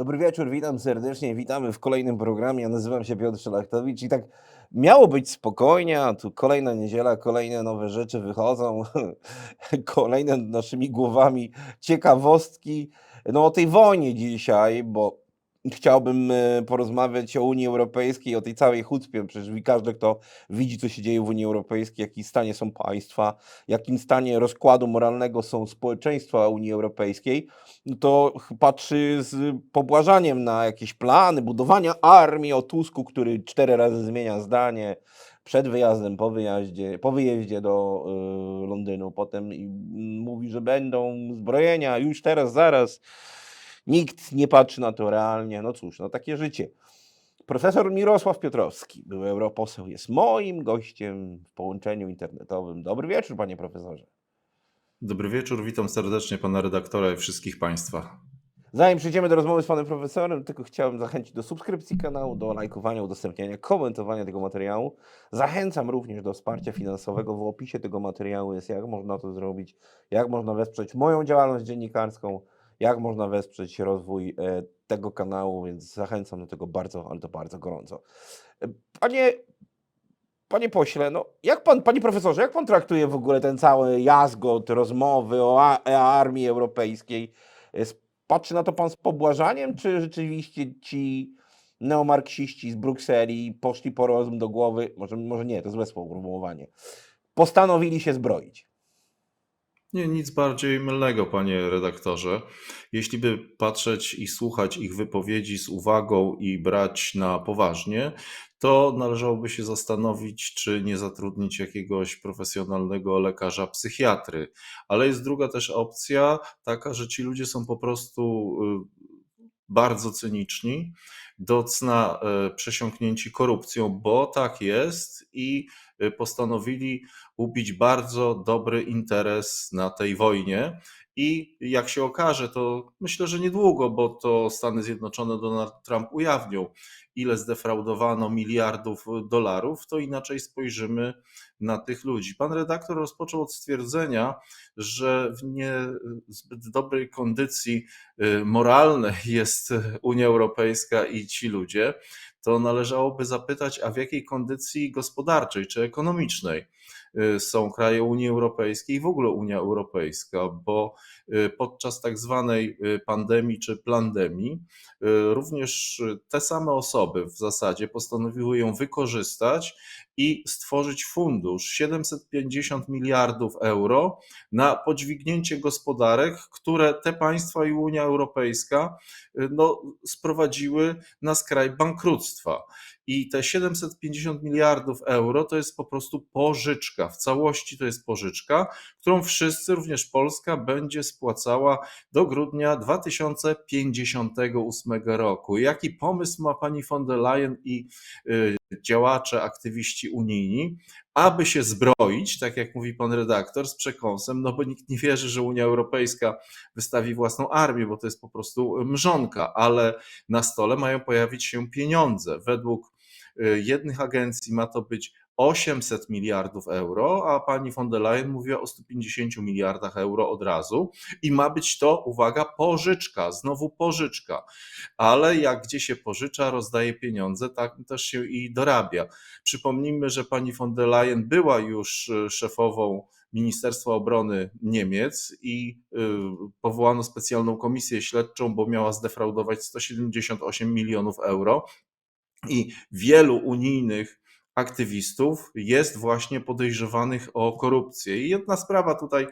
Dobry wieczór, witam serdecznie, witamy w kolejnym programie. Ja nazywam się Piotr Szlachtowicz i tak miało być spokojnie, a tu kolejna niedziela, kolejne nowe rzeczy wychodzą, kolejne naszymi głowami ciekawostki. No o tej wojnie dzisiaj, bo chciałbym e, porozmawiać o Unii Europejskiej, o tej całej chucpie. Przecież każdy, kto widzi, co się dzieje w Unii Europejskiej, jakim stanie są państwa, jakim stanie rozkładu moralnego są społeczeństwa Unii Europejskiej, no to patrzy z pobłażaniem na jakieś plany budowania armii o Tusku, który cztery razy zmienia zdanie przed wyjazdem, po wyjaździe, po wyjeździe do y, Londynu, potem i, mówi, że będą zbrojenia już teraz, zaraz. Nikt nie patrzy na to realnie. No cóż, no takie życie. Profesor Mirosław Piotrowski, były europoseł, jest moim gościem w połączeniu internetowym. Dobry wieczór, panie profesorze. Dobry wieczór, witam serdecznie pana redaktora i wszystkich państwa. Zanim przejdziemy do rozmowy z panem profesorem, tylko chciałem zachęcić do subskrypcji kanału, do lajkowania, udostępniania, komentowania tego materiału. Zachęcam również do wsparcia finansowego. W opisie tego materiału jest, jak można to zrobić, jak można wesprzeć moją działalność dziennikarską, jak można wesprzeć rozwój e, tego kanału, więc zachęcam do tego bardzo, ale to bardzo gorąco. E, Panie, panie pośle, no jak pan, panie profesorze, jak pan traktuje w ogóle ten cały jazgot, rozmowy o e, armii europejskiej? Patrzy na to pan z pobłażaniem, czy rzeczywiście ci neomarksiści z Brukseli poszli po rozum do głowy, może, może nie, to złe sformułowanie, postanowili się zbroić? Nie, nic bardziej mylnego, panie redaktorze. Jeśli by patrzeć i słuchać ich wypowiedzi z uwagą i brać na poważnie, to należałoby się zastanowić, czy nie zatrudnić jakiegoś profesjonalnego lekarza psychiatry. Ale jest druga też opcja, taka, że ci ludzie są po prostu y, bardzo cyniczni, do cna e, przesiąknięci korupcją, bo tak jest i postanowili ubić bardzo dobry interes na tej wojnie. I jak się okaże, to myślę, że niedługo, bo to Stany Zjednoczone Donald Trump ujawnią, ile zdefraudowano miliardów dolarów, to inaczej spojrzymy na tych ludzi. Pan redaktor rozpoczął od stwierdzenia, że w niezbyt dobrej kondycji y, moralnej jest Unia Europejska i ci ludzie, to należałoby zapytać, a w jakiej kondycji gospodarczej czy ekonomicznej są kraje Unii Europejskiej i w ogóle Unia Europejska, bo y, podczas tak zwanej y, pandemii czy plandemii y, również te same osoby w zasadzie postanowiły ją wykorzystać i stworzyć fundusz 750 miliardów euro na podźwignięcie gospodarek, które te państwa i Unia Europejska y, no, sprowadziły na skraj bankructwa. I te 750 miliardów euro to jest po prostu pożyczka. W całości to jest pożyczka, którą wszyscy, również Polska, będzie spłacała do grudnia 2058 roku. Jaki pomysł ma pani von der Leyen i y, działacze, aktywiści unijni, aby się zbroić, tak jak mówi pan redaktor, z przekąsem, no bo nikt nie wierzy, że Unia Europejska wystawi własną armię, bo to jest po prostu mrzonka, ale na stole mają pojawić się pieniądze. Według y, jednych agencji ma to być 800 miliardów euro, a pani von der Leyen mówiła o 150 miliardach euro od razu i ma być to, uwaga, pożyczka, znowu pożyczka. Ale jak gdzie się pożycza, rozdaje pieniądze, tak też się i dorabia. Przypomnijmy, że pani von der Leyen była już y, szefową Ministerstwa Obrony Niemiec i y, powołano specjalną komisję śledczą, bo miała zdefraudować 178 milionów euro. I wielu unijnych aktywistów jest właśnie podejrzewanych o korupcję. I jedna sprawa tutaj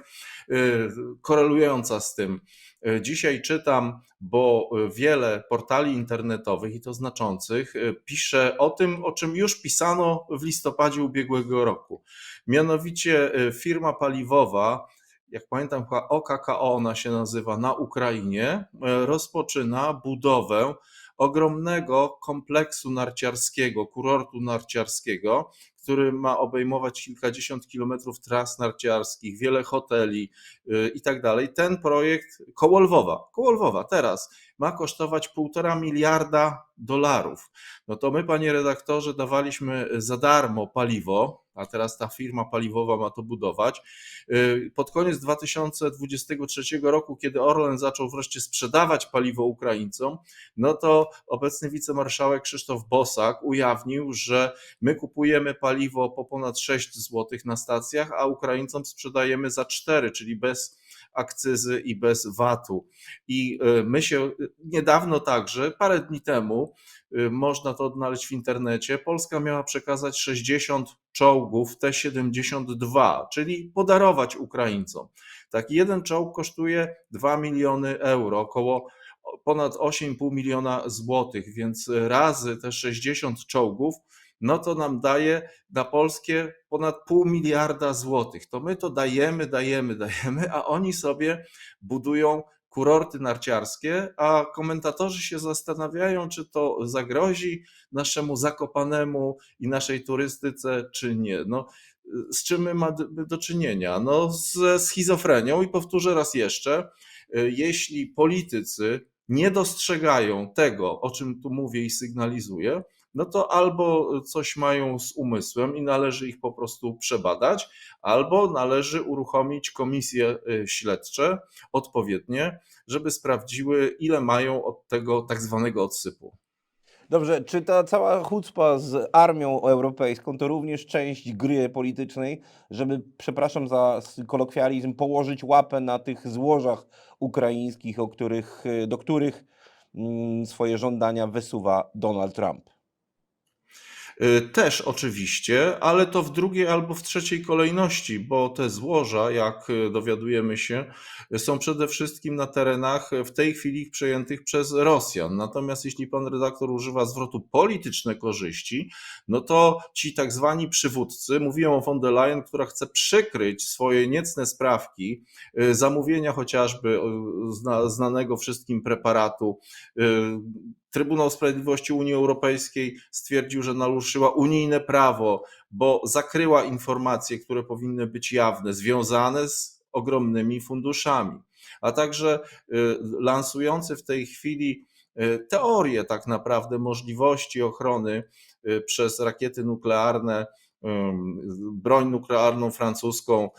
y, korelująca z tym. Y, Dzisiaj czytam, bo wiele portali internetowych i to znaczących y, pisze o tym, o czym już pisano w listopadzie ubiegłego roku. Mianowicie firma paliwowa, jak pamiętam, chyba OKKO ona się nazywa, na Ukrainie, rozpoczyna budowę ogromnego kompleksu narciarskiego, kurortu narciarskiego, który ma obejmować kilkadziesiąt kilometrów tras narciarskich, wiele hoteli yy, i tak dalej. Ten projekt koło Lwowa, koło Lwowa teraz ma kosztować półtora miliarda dolarów. No to my, panie redaktorze, dawaliśmy za darmo paliwo, a teraz ta firma paliwowa ma to budować. Y, Pod koniec 2023 roku, kiedy Orlen zaczął wreszcie sprzedawać paliwo Ukraińcom, no to obecny wicemarszałek Krzysztof Bosak ujawnił, że my kupujemy paliwo po ponad 6 zł na stacjach, a Ukraińcom sprzedajemy za 4, czyli bez akcyzy i bez VAT-u. I y, my się y, niedawno także, parę dni temu, można to odnaleźć w internecie, Polska miała przekazać 60 czołgów T-72, czyli podarować Ukraińcom. Taki jeden czołg kosztuje 2 miliony euro, około ponad 8,5 miliona złotych, więc razy te 60 czołgów, no to nam daje na polskie ponad pół miliarda złotych. To my to dajemy, dajemy, dajemy, a oni sobie budują kurorty narciarskie, a komentatorzy się zastanawiają, czy to zagrozi naszemu Zakopanemu i naszej turystyce, czy nie. No, z czym my mamy do czynienia? No, ze schizofrenią i powtórzę raz jeszcze, jeśli politycy nie dostrzegają tego, o czym tu mówię i sygnalizuję, no to albo coś mają z umysłem i należy ich po prostu przebadać, albo należy uruchomić komisje y, śledcze odpowiednie, żeby sprawdziły, ile mają od tego tak zwanego odsypu. Dobrze, czy ta cała chucpa z armią europejską to również część gry politycznej, żeby, przepraszam za kolokwializm, położyć łapę na tych złożach ukraińskich, których, y, do których mm, swoje żądania wysuwa Donald Trump? Y, Też oczywiście, ale to w drugiej albo w trzeciej kolejności, bo te złoża, jak y, dowiadujemy się, są przede wszystkim na terenach y, w tej chwili przejętych przez Rosjan. Natomiast jeśli pan redaktor używa zwrotu polityczne korzyści, no to ci tak zwani przywódcy, mówiłem o von der Leyen, która chce przykryć swoje niecne sprawki, zamówienia chociażby zna, znanego wszystkim preparatu, Trybunał Sprawiedliwości Unii Europejskiej stwierdził, że naruszyła unijne prawo, bo zakryła informacje, które powinny być jawne, związane z ogromnymi funduszami, a także y, lansujący w tej chwili y, teorię tak naprawdę możliwości ochrony y, przez rakiety nuklearne, broń nuklearną francuską,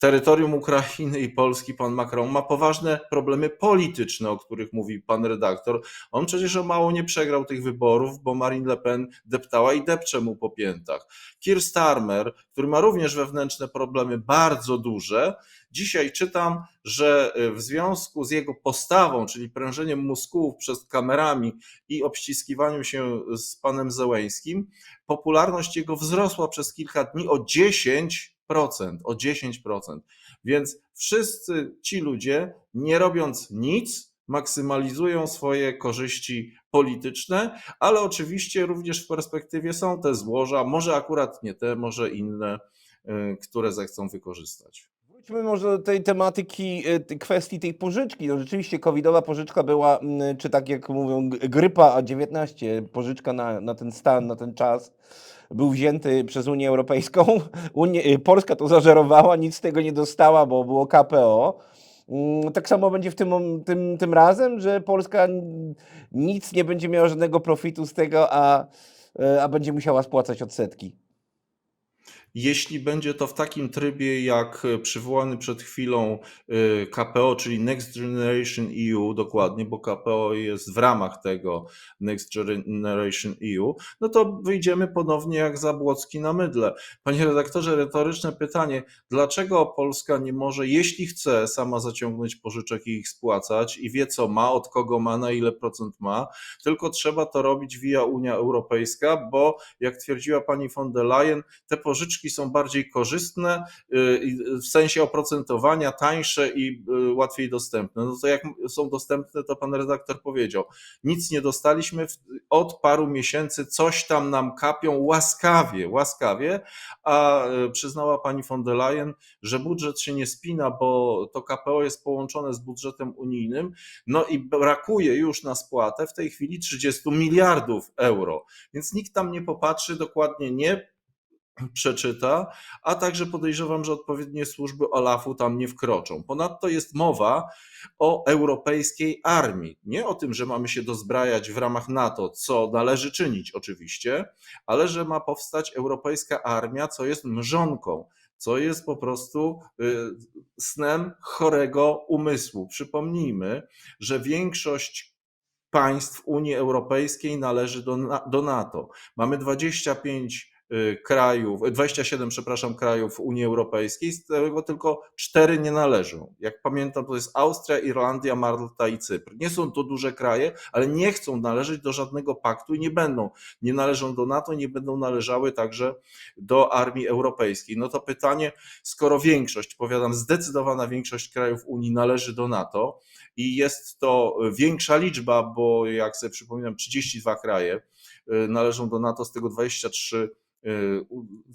terytorium Ukrainy i Polski, pan Macron ma poważne problemy polityczne, o których mówi pan redaktor. On przecież o mało nie przegrał tych wyborów, bo Marine Le Pen deptała i depcze mu po piętach. Keir Starmer, który ma również wewnętrzne problemy bardzo duże, dzisiaj czytam, że y, w związku z jego postawą, czyli prężeniem mózgów przed kamerami i obściskiwaniu się z panem Zełęskim, popularność jego wzrosła przez kilka dni o 10%, o 10%. Więc wszyscy ci ludzie, nie robiąc nic, maksymalizują swoje korzyści polityczne, ale oczywiście również w perspektywie są te złoża, może akurat nie te, może inne, y, które zechcą wykorzystać. Wróćmy może do tej tematyki, tej kwestii tej pożyczki. No rzeczywiście covidowa pożyczka była, mm, czy tak jak mówią, grypa A19, pożyczka na, na ten stan, na ten czas, był wzięty przez Unię Europejską. Unie, y, Polska to zażerowała, nic z tego nie dostała, bo było KPO. Mm, Tak samo będzie w tym, tym, tym razem, że Polska nic nie będzie miała żadnego profitu z tego, a, y, a będzie musiała spłacać odsetki. Jeśli będzie to w takim trybie jak e, przywołany przed chwilą e, KPO, czyli Next Generation EU, dokładnie, bo KPO jest w ramach tego Next Generation EU, no to wyjdziemy ponownie jak Zabłocki na mydle. Panie redaktorze, retoryczne pytanie, dlaczego Polska nie może, jeśli chce, sama zaciągnąć pożyczek i ich spłacać i wie co ma, od kogo ma, na ile procent ma, tylko trzeba to robić via Unia Europejska, bo jak twierdziła pani von der Leyen, te pożyczki są bardziej korzystne y, w sensie oprocentowania, tańsze i y, łatwiej dostępne. No to jak są dostępne, to pan redaktor powiedział. Nic nie dostaliśmy od paru miesięcy, coś tam nam kapią łaskawie, łaskawie, a y, przyznała pani von der Leyen, że budżet się nie spina, bo to KPO jest połączone z budżetem unijnym, no i brakuje już na spłatę w tej chwili 30 miliardów euro, więc nikt tam nie popatrzy dokładnie nie przeczyta, a także podejrzewam, że odpowiednie służby OLAF-u tam nie wkroczą. Ponadto jest mowa o europejskiej armii. Nie o tym, że mamy się dozbrajać w ramach NATO, co należy czynić oczywiście, ale że ma powstać europejska armia, co jest mrzonką, co jest po prostu y, snem chorego umysłu. Przypomnijmy, że większość państw Unii Europejskiej należy do, do NATO. Mamy 25 y, krajów, 27, przepraszam, krajów Unii Europejskiej, z tego tylko 4 nie należą. Jak pamiętam, to jest Austria, Irlandia, Malta i Cypr. Nie są to duże kraje, ale nie chcą należeć do żadnego paktu i nie będą. Nie należą do NATO, nie będą należały także do armii europejskiej. No to pytanie, skoro większość, powiadam, zdecydowana większość krajów Unii należy do NATO i jest to większa liczba, bo jak sobie przypominam, 32 kraje y, należą do NATO, z tego 23 y, u-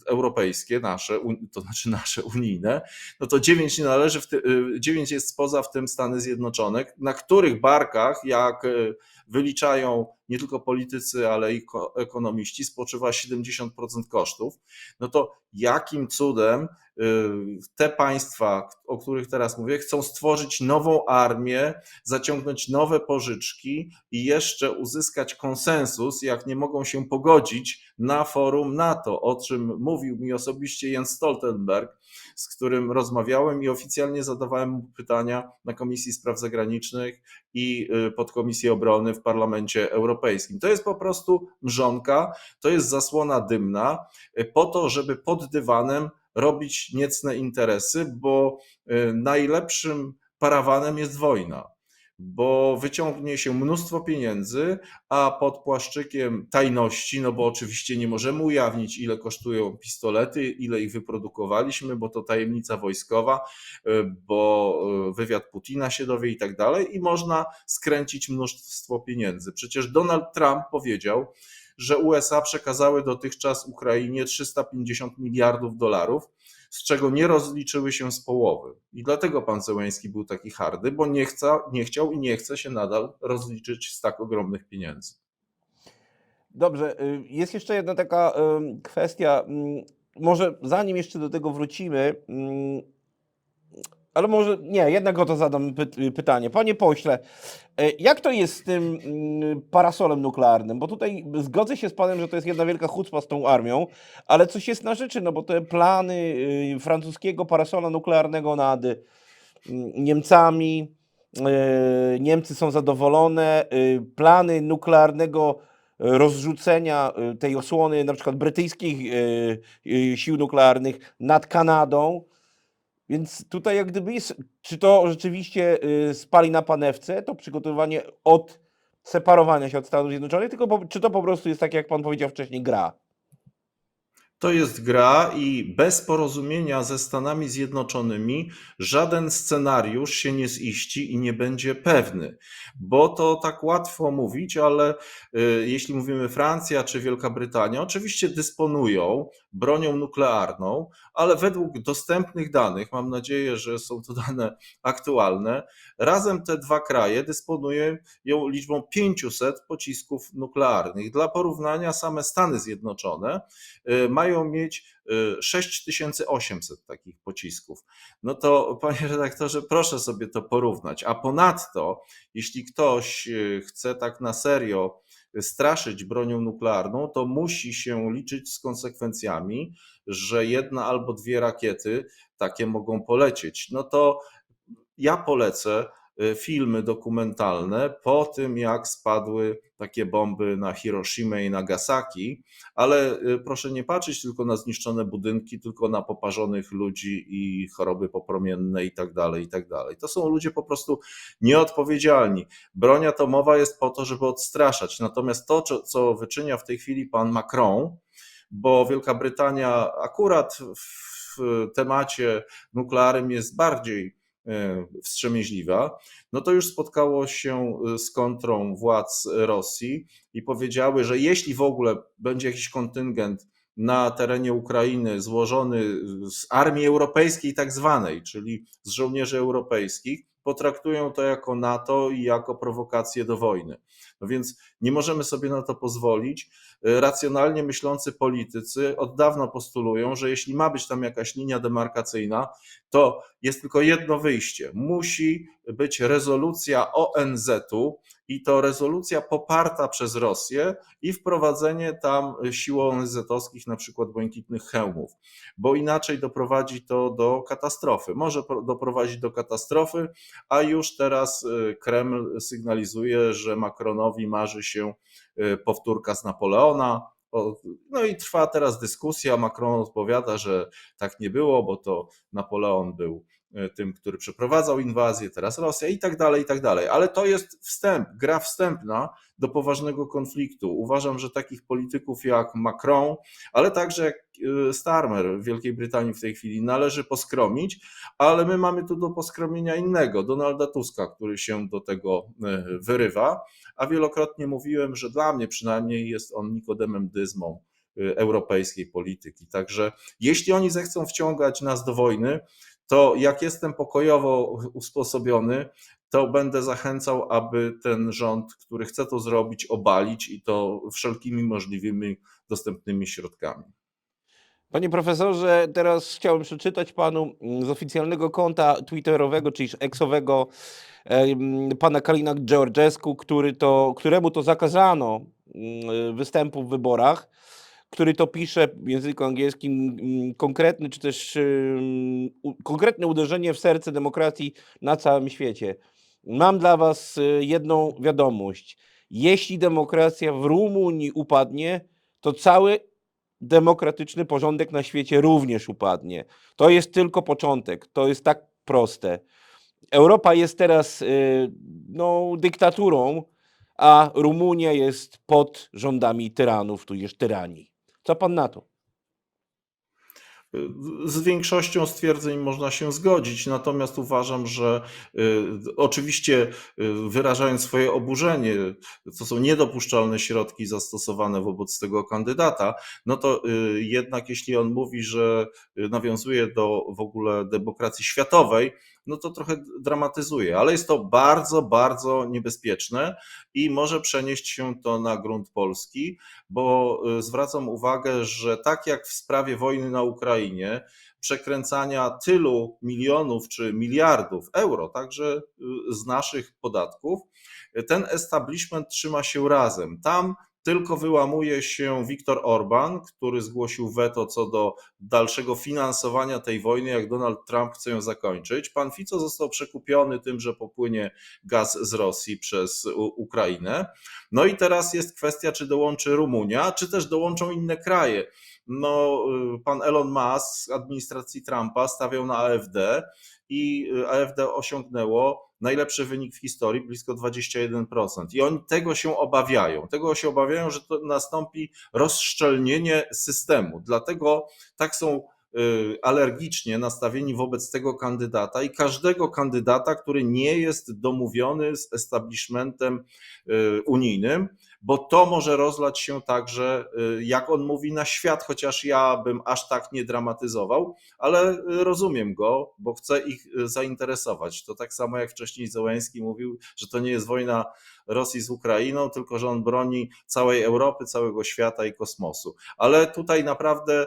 europejskie, nasze, to znaczy nasze unijne, no to 9 nie należy, w ty, 9 jest spoza, w tym Stany Zjednoczone, na których barkach, jak y, wyliczają nie tylko politycy, ale i ko- ekonomiści, spoczywa 70% kosztów, no to jakim cudem y, te państwa, o których teraz mówię, chcą stworzyć nową armię, zaciągnąć nowe pożyczki i jeszcze uzyskać konsensus, jak nie mogą się pogodzić na forum NATO, o czym mówił mi osobiście Jens Stoltenberg, z którym rozmawiałem i oficjalnie zadawałem mu pytania na Komisji Spraw Zagranicznych i y, Podkomisji Obrony w Parlamencie Europejskim. To jest po prostu mrzonka, to jest zasłona dymna y, po to, żeby pod dywanem robić niecne interesy, bo y, najlepszym parawanem jest wojna, bo wyciągnie się mnóstwo pieniędzy, a pod płaszczykiem tajności, no bo oczywiście nie możemy ujawnić, ile kosztują pistolety, ile ich wyprodukowaliśmy, bo to tajemnica wojskowa, y, bo y, wywiad Putina się dowie i tak dalej, i można skręcić mnóstwo pieniędzy. Przecież Donald Trump powiedział, że USA przekazały dotychczas Ukrainie 350 miliardów dolarów, z czego nie rozliczyły się z połowy. I dlatego pan Zełęński był taki hardy, bo nie, chce, nie chciał i nie chce się nadal rozliczyć z tak ogromnych pieniędzy. Dobrze, y, jest jeszcze jedna taka kwestia. mm, Może zanim jeszcze do tego wrócimy, mm, ale może nie, jednak o to zadam py- pytanie. Panie pośle, e, jak to jest z tym mm, parasolem nuklearnym? Bo tutaj zgodzę się z panem, że to jest jedna wielka chucpa z tą armią, ale coś jest na rzeczy, no bo te plany y, francuskiego parasola nuklearnego nad y, Niemcami, y, Niemcy są zadowolone, plany nuklearnego rozrzucenia tej osłony na przykład brytyjskich sił nuklearnych nad Kanadą. Więc tutaj jak gdyby jest, czy to rzeczywiście y, spali na panewce, to przygotowanie od separowania się od Stanów Zjednoczonych, tylko po, czy to po prostu jest tak, jak pan powiedział wcześniej, gra? To jest gra i bez porozumienia ze Stanami Zjednoczonymi żaden scenariusz się nie ziści i nie będzie pewny. Bo to tak łatwo mówić, ale y, jeśli mówimy Francja czy Wielka Brytania, oczywiście dysponują bronią nuklearną, ale według dostępnych danych, mam nadzieję, że są to dane aktualne, razem te dwa kraje dysponują liczbą 500 pocisków nuklearnych. Dla porównania same Stany Zjednoczone y, mają mieć y, 6800 takich pocisków. No to, panie redaktorze, proszę sobie to porównać. A ponadto, jeśli ktoś y, chce tak na serio straszyć bronią nuklearną, to musi się liczyć z konsekwencjami, że jedna albo dwie rakiety takie mogą polecieć. No to ja polecę y, filmy dokumentalne po tym, jak spadły takie bomby na Hiroshima i Nagasaki, ale y, proszę nie patrzeć tylko na zniszczone budynki, tylko na poparzonych ludzi i choroby popromienne i tak dalej, i tak dalej. To są ludzie po prostu nieodpowiedzialni. Broń atomowa jest po to, żeby odstraszać, natomiast to, co- wyczynia w tej chwili pan Macron, bo Wielka Brytania akurat w temacie nuklearnym jest bardziej wstrzemięźliwa, no to już spotkało się e, z kontrą władz Rosji i powiedziały, że jeśli w ogóle będzie jakiś kontyngent na terenie Ukrainy złożony z armii europejskiej, tak zwanej, czyli z żołnierzy europejskich, potraktują to jako NATO i jako prowokację do wojny. No więc nie możemy sobie na to pozwolić. Racjonalnie myślący politycy od dawna postulują, że jeśli ma być tam jakaś linia demarkacyjna, to jest tylko jedno wyjście. Musi być rezolucja ONZ-u i to rezolucja poparta przez Rosję i wprowadzenie tam sił ONZ-owskich, na przykład błękitnych hełmów, bo inaczej doprowadzi to do katastrofy. Może doprowadzić do katastrofy, a już teraz y, Kreml sygnalizuje, że Macronowi marzy się y, powtórka z Napoleona. No i trwa teraz dyskusja. Macron odpowiada, że tak nie było, bo to Napoleon był y, tym, który przeprowadzał inwazję, teraz Rosja i tak dalej, i tak dalej. Ale to jest wstęp, gra wstępna do poważnego konfliktu. Uważam, że takich polityków jak Macron, ale także jak Starmer w Wielkiej Brytanii w tej chwili należy poskromić, ale my mamy tu do poskromienia innego, Donalda Tuska, który się do tego wyrywa, a wielokrotnie mówiłem, że dla mnie przynajmniej jest on Nikodemem Dyzmą europejskiej polityki. Także jeśli oni zechcą wciągać nas do wojny, to jak jestem pokojowo usposobiony, to będę zachęcał, aby ten rząd, który chce to zrobić, obalić i to wszelkimi możliwymi dostępnymi środkami. Panie profesorze, teraz chciałbym przeczytać panu mm, z oficjalnego konta twitterowego, czyli eksowego pana Kalina Georgescu, który to, któremu to zakazano mm, występu w wyborach, który to pisze w języku angielskim mm, konkretny, czy też konkretne uderzenie w serce demokracji na całym świecie. Mam dla was y, jedną wiadomość. Jeśli demokracja w Rumunii upadnie, to cały demokratyczny porządek na świecie również upadnie. To jest tylko początek. To jest tak proste. Europa jest teraz y, no, dyktaturą, a Rumunia jest pod rządami tyranów, tudzież tyranii. Co pan na to? Z większością stwierdzeń można się zgodzić, natomiast uważam, że y, oczywiście y, wyrażając swoje oburzenie, to są niedopuszczalne środki zastosowane wobec tego kandydata, no to y, jednak jeśli on mówi, że nawiązuje do w ogóle demokracji światowej, no to trochę dramatyzuje, ale jest to bardzo, bardzo niebezpieczne i może przenieść się to na grunt polski, bo zwracam uwagę, że tak jak w sprawie wojny na Ukrainie, przekręcania tylu milionów czy miliardów euro, także z naszych podatków, ten establishment trzyma się razem. Tam tylko wyłamuje się Viktor Orban, który zgłosił weto co do dalszego finansowania tej wojny, jak Donald Trump chce ją zakończyć. Pan Fico został przekupiony tym, że popłynie gaz z Rosji przez Ukrainę. No i teraz jest kwestia, czy dołączy Rumunia, czy też dołączą inne kraje. No, y, pan Elon Musk z administracji Trumpa stawiał na AfD i AfD osiągnęło najlepszy wynik w historii, blisko 21%. I oni tego się obawiają. Tego się obawiają, że to nastąpi rozszczelnienie systemu. Dlatego tak są y, alergicznie nastawieni wobec tego kandydata i każdego kandydata, który nie jest domówiony z establishmentem y, unijnym bo to może rozlać się także, y, jak on mówi, na świat, chociaż ja bym aż tak nie dramatyzował, ale y, rozumiem go, bo chcę ich y, zainteresować. To tak samo jak wcześniej Zełęński mówił, że to nie jest wojna Rosji z Ukrainą, tylko że on broni całej Europy, całego świata i kosmosu. Ale tutaj naprawdę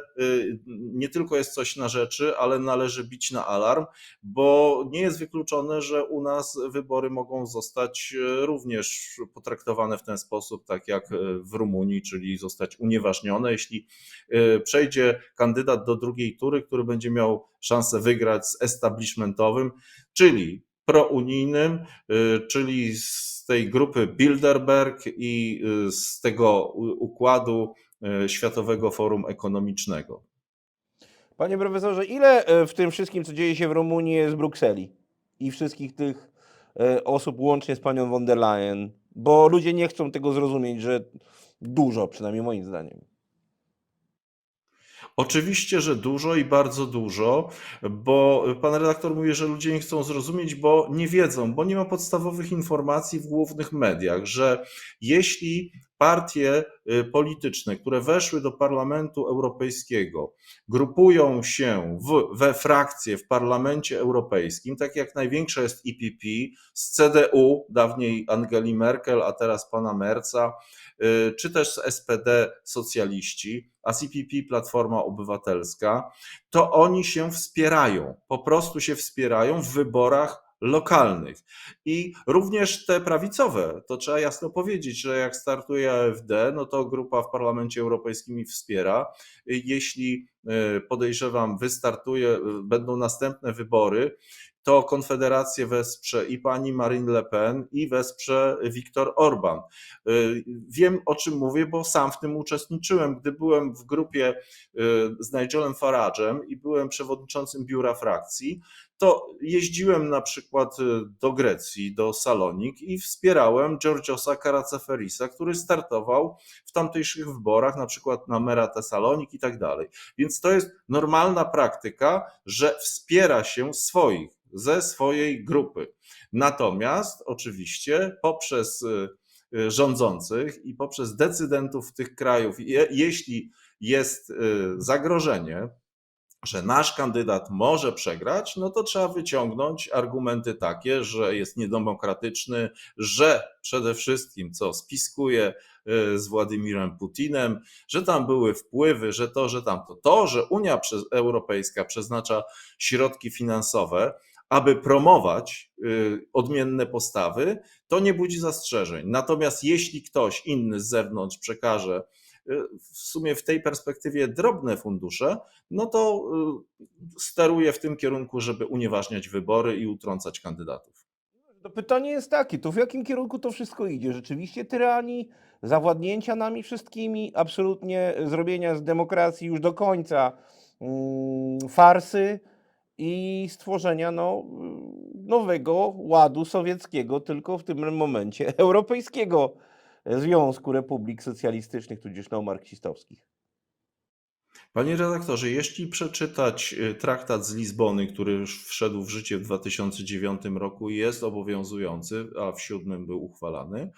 nie tylko jest coś na rzeczy, ale należy bić na alarm, bo nie jest wykluczone, że u nas wybory mogą zostać również potraktowane w ten sposób, tak jak e, w Rumunii, czyli zostać unieważnione, jeśli e, przejdzie kandydat do drugiej tury, który będzie miał szansę wygrać z establishmentowym, czyli prounijnym, e, czyli z tej grupy Bilderberg i z tego układu Światowego Forum Ekonomicznego. Panie profesorze, ile w tym wszystkim, co dzieje się w Rumunii, jest Brukseli i wszystkich tych osób, łącznie z panią von der Leyen, bo ludzie nie chcą tego zrozumieć, że dużo, przynajmniej moim zdaniem. Oczywiście, że dużo i bardzo dużo, bo pan redaktor mówi, że ludzie nie chcą zrozumieć, bo nie wiedzą, bo nie ma podstawowych informacji w głównych mediach, że jeśli partie y, polityczne, które weszły do Parlamentu Europejskiego, grupują się w, we frakcje w Parlamencie Europejskim, tak jak największa jest EPP, z CDU, dawniej Angeli Merkel, a teraz pana Merca, y, czy też z SPD socjaliści, a z EPP Platforma Obywatelska, to oni się wspierają, po prostu się wspierają w wyborach lokalnych. I również te prawicowe, to trzeba jasno powiedzieć, że jak startuje AfD, no to grupa w Parlamencie Europejskim ich wspiera. Jeśli e, podejrzewam, wystartuje, e, będą następne wybory, to Konfederację wesprze i pani Marine Le Pen, i wesprze Viktor Orban. Y, Wiem o czym mówię, bo sam w tym uczestniczyłem, gdy byłem w grupie z Nigelem Farage'em i byłem przewodniczącym biura frakcji, to jeździłem na przykład y, do Grecji, do Salonik i wspierałem Georgiosa Karaceferisa, który startował w tamtejszych wyborach, na przykład na mera Tesalonik i tak dalej. Więc to jest normalna praktyka, że wspiera się swoich ze swojej grupy. Natomiast oczywiście poprzez y, y, rządzących i poprzez decydentów tych krajów, je, jeśli jest zagrożenie, że nasz kandydat może przegrać, no to trzeba wyciągnąć argumenty takie, że jest niedemokratyczny, że przede wszystkim co spiskuje y, z Władimirem Putinem, że tam były wpływy, że to, że tamto. To, że Unia Europejska przeznacza środki finansowe, aby promować y, odmienne postawy, to nie budzi zastrzeżeń. Natomiast jeśli ktoś inny z zewnątrz przekaże w sumie w tej perspektywie drobne fundusze, no to y, steruje w tym kierunku, żeby unieważniać wybory i utrącać kandydatów. To pytanie jest takie, to w jakim kierunku to wszystko idzie? Rzeczywiście tyranii, zawładnięcia nami wszystkimi, absolutnie zrobienia z demokracji już do końca mm, farsy i stworzenia no, nowego ładu sowieckiego, tylko w tym momencie europejskiego Związku Republik Socjalistycznych, tudzież neomarksistowskich. Panie redaktorze, jeśli przeczytać y, traktat z Lizbony, który już wszedł w życie w 2009 roku i jest obowiązujący, a w siódmym był uchwalany,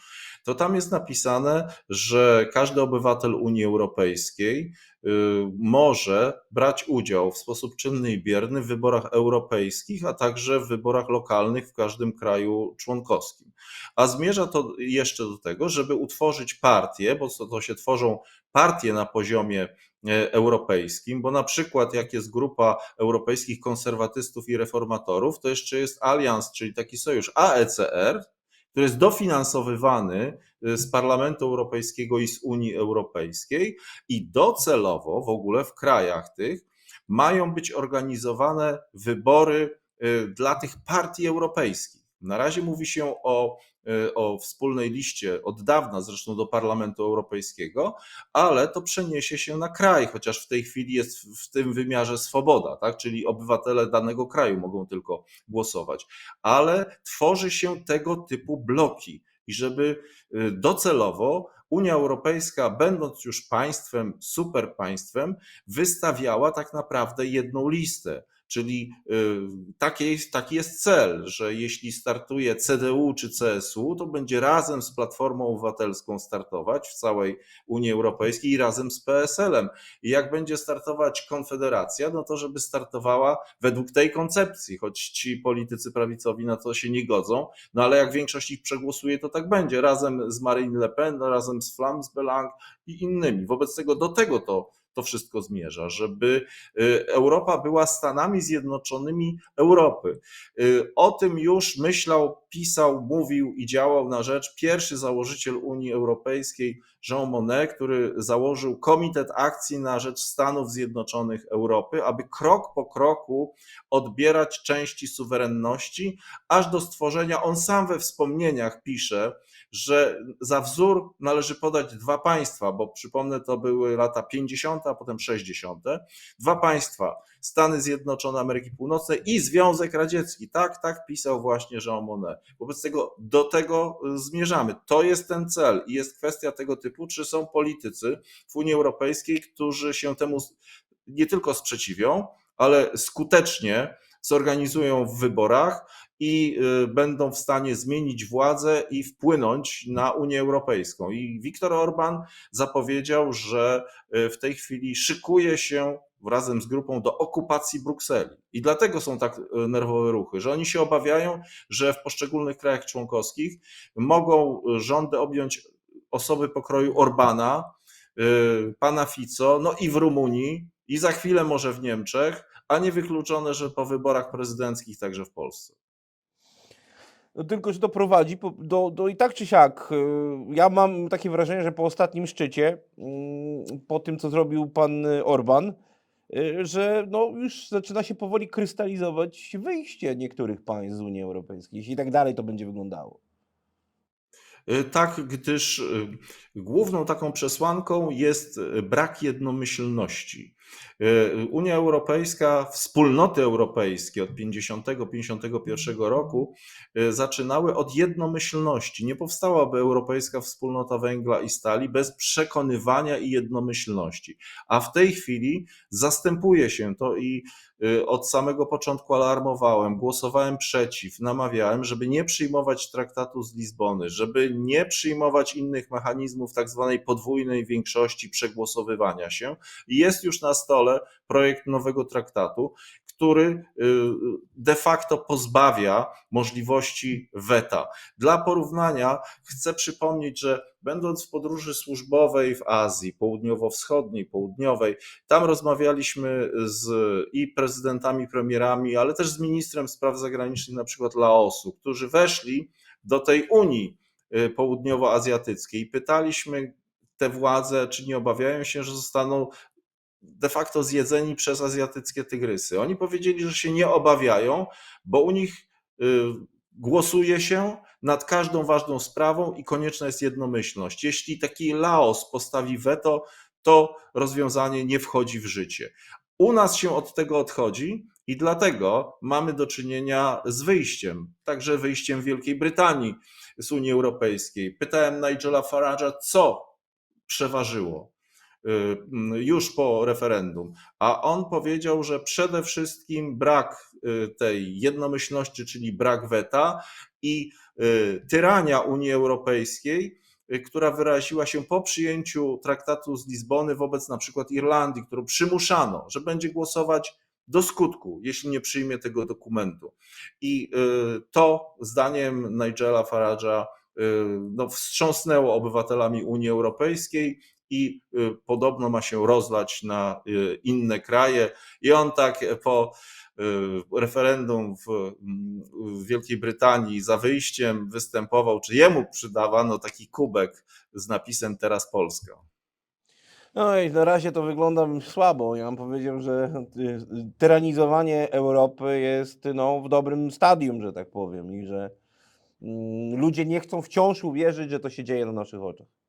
to tam jest napisane, że każdy obywatel Unii Europejskiej y, może brać udział w sposób czynny i bierny w wyborach europejskich, a także w wyborach lokalnych w każdym kraju członkowskim. A zmierza to jeszcze do tego, żeby utworzyć partie, bo to, to się tworzą partie na poziomie europejskim, bo na przykład jak jest grupa europejskich konserwatystów i reformatorów, to jeszcze jest alians, czyli taki sojusz AECR, który jest dofinansowywany e, z Parlamentu Europejskiego i z Unii Europejskiej i docelowo w ogóle w krajach tych mają być organizowane wybory e, dla tych partii europejskich. Na razie mówi się o Y, o wspólnej liście od dawna zresztą do Parlamentu Europejskiego, ale to przeniesie się na kraj, chociaż w tej chwili jest w tym wymiarze swoboda, tak? czyli obywatele danego kraju mogą tylko głosować, ale tworzy się tego typu bloki. I żeby y, docelowo Unia Europejska, będąc już państwem, super państwem, wystawiała tak naprawdę jedną listę Czyli y, taki jest, taki jest cel, że jeśli startuje CDU czy CSU, to będzie razem z Platformą Obywatelską startować w całej Unii Europejskiej i razem z PSL-em. I jak będzie startować Konfederacja, no to żeby startowała według tej koncepcji, choć ci politycy prawicowi na to się nie godzą, no ale jak większość ich przegłosuje, to tak będzie, razem z Marine Le Pen, razem z Flams Belang i innymi. Wobec tego do tego to to wszystko zmierza, żeby y, Europa była Stanami Zjednoczonymi Europy. Y, o tym już myślał, pisał, mówił i działał na rzecz pierwszy założyciel Unii Europejskiej, Jean Monnet, który założył Komitet Akcji na rzecz Stanów Zjednoczonych Europy, aby krok po kroku odbierać części suwerenności, aż do stworzenia, on sam we wspomnieniach pisze, że za wzór należy podać dwa państwa, bo przypomnę, to były lata 50., a potem 60. Dwa państwa, Stany Zjednoczone Ameryki Północnej i Związek Radziecki. Tak, tak pisał właśnie Jean Monnet. Wobec tego do tego zmierzamy. To jest ten cel i jest kwestia tego typu, czy są politycy w Unii Europejskiej, którzy się temu nie tylko sprzeciwią, ale skutecznie zorganizują w wyborach i y, będą w stanie zmienić władzę i wpłynąć na Unię Europejską. I Viktor Orban zapowiedział, że y, w tej chwili szykuje się razem z grupą do okupacji Brukseli. I dlatego są tak y, nerwowe ruchy, że oni się obawiają, że w poszczególnych krajach członkowskich mogą rządy objąć osoby pokroju Orbana, pana Fico, no i w Rumunii, i za chwilę może w Niemczech, a niewykluczone, że po wyborach prezydenckich także w Polsce. No tylko, że to prowadzi do, do i tak czy siak. y, Ja mam takie wrażenie, że po ostatnim szczycie, mm, po tym co zrobił pan y, Orban, y, że no już zaczyna się powoli krystalizować wyjście niektórych państw z Unii Europejskiej. Jeśli tak dalej to będzie wyglądało. Tak, gdyż główną taką przesłanką jest brak jednomyślności. Y, Unia Europejska, wspólnoty europejskie od 50-51 roku y, zaczynały od jednomyślności. Nie powstałaby Europejska Wspólnota Węgla i Stali bez przekonywania i jednomyślności. A w tej chwili zastępuje się to i od samego początku alarmowałem, głosowałem przeciw, namawiałem, żeby nie przyjmować traktatu z Lizbony, żeby nie przyjmować innych mechanizmów tak zwanej podwójnej większości przegłosowywania się. Jest już na stole projekt nowego traktatu, który y, de facto pozbawia możliwości weta. Dla porównania chcę przypomnieć, że będąc w podróży służbowej w Azji południowo-wschodniej, południowej, tam rozmawialiśmy z i prezydentami, premierami, ale też z ministrem spraw zagranicznych, na przykład Laosu, którzy weszli do tej Unii y, Południowoazjatyckiej. Pytaliśmy te władze, czy nie obawiają się, że zostaną de facto zjedzeni przez azjatyckie tygrysy. Oni powiedzieli, że się nie obawiają, bo u nich y, głosuje się nad każdą ważną sprawą i konieczna jest jednomyślność. Jeśli taki Laos postawi weto, to rozwiązanie nie wchodzi w życie. U nas się od tego odchodzi i dlatego mamy do czynienia z wyjściem, także wyjściem Wielkiej Brytanii z Unii Europejskiej. Pytałem Nigela Farage'a, co przeważyło już po referendum, a on powiedział, że przede wszystkim brak y, tej jednomyślności, czyli brak weta i y, tyrania Unii Europejskiej, y, która wyraziła się po przyjęciu traktatu z Lizbony wobec na przykład Irlandii, którą przymuszano, że będzie głosować do skutku, jeśli nie przyjmie tego dokumentu. I y, to zdaniem Nigela Farage'a y, no, wstrząsnęło obywatelami Unii Europejskiej i y, podobno ma się rozlać na y, inne kraje. I on tak po y, referendum w, Wielkiej Brytanii za wyjściem występował, czy jemu przydawano taki kubek z napisem Teraz Polska. No i na razie to wygląda słabo. Ja bym powiedział, że tyranizowanie Europy jest no, w dobrym stadium, że tak powiem, i że mm, ludzie nie chcą wciąż uwierzyć, że to się dzieje na naszych oczach.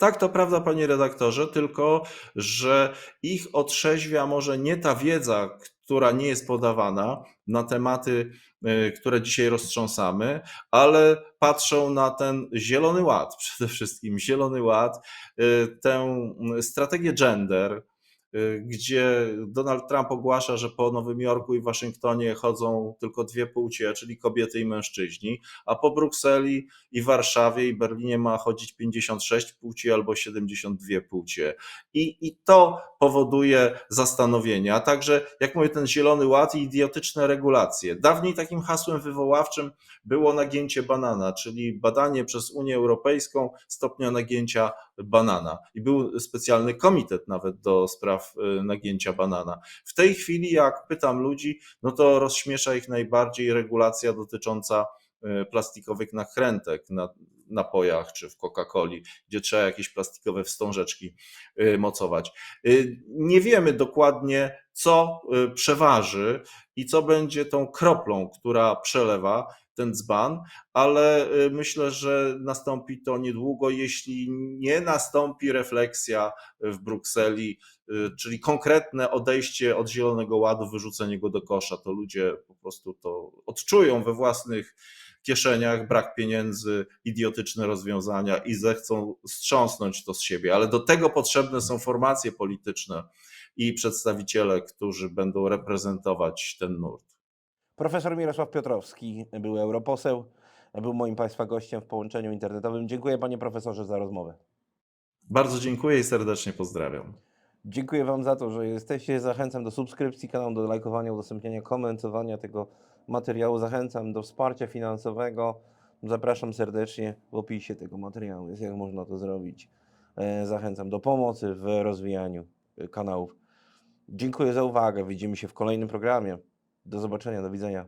Tak, to prawda, panie redaktorze, tylko że ich otrzeźwia może nie ta wiedza, która nie jest podawana na tematy, y, które dzisiaj roztrząsamy, ale patrzą na ten zielony ład, przede wszystkim zielony ład, y, tę strategię gender, gdzie Donald Trump ogłasza, że po Nowym Jorku i Waszyngtonie chodzą tylko dwie płcie, czyli kobiety i mężczyźni, a po Brukseli i Warszawie i Berlinie ma chodzić 56 płci albo 72 płcie. I, I to powoduje zastanowienia. Także, jak mówię, ten zielony ład i idiotyczne regulacje. Dawniej takim hasłem wywoławczym było nagięcie banana, czyli badanie przez Unię Europejską stopnia nagięcia banana. I był specjalny komitet nawet do spraw y, nagięcia banana. W tej chwili, jak pytam ludzi, no to rozśmiesza ich najbardziej regulacja dotycząca y, plastikowych nakrętek na napojach czy w Coca-Coli, gdzie trzeba jakieś plastikowe wstążeczki y, mocować. Nie wiemy dokładnie, co przeważy i co będzie tą kroplą, która przelewa ten dzban, ale y, myślę, że nastąpi to niedługo, jeśli nie nastąpi refleksja w Brukseli, y, czyli konkretne odejście od Zielonego Ładu, wyrzucenie go do kosza, to ludzie po prostu to odczują we własnych kieszeniach, brak pieniędzy, idiotyczne rozwiązania i zechcą strząsnąć to z siebie. Ale do tego potrzebne są formacje polityczne i przedstawiciele, którzy będą reprezentować ten nurt. Profesor Mirosław Piotrowski był europoseł, był moim Państwa gościem w połączeniu internetowym. Dziękuję Panie Profesorze za rozmowę. Bardzo dziękuję i serdecznie pozdrawiam. Dziękuję Wam za to, że jesteście. Zachęcam do subskrypcji kanału, do lajkowania, udostępniania, komentowania tego materiału. Zachęcam do wsparcia finansowego. Zapraszam serdecznie w opisie tego materiału. Jest jak można to zrobić. E, Zachęcam do pomocy w rozwijaniu e, kanałów. Dziękuję za uwagę. Widzimy się w kolejnym programie. Do zobaczenia, do widzenia.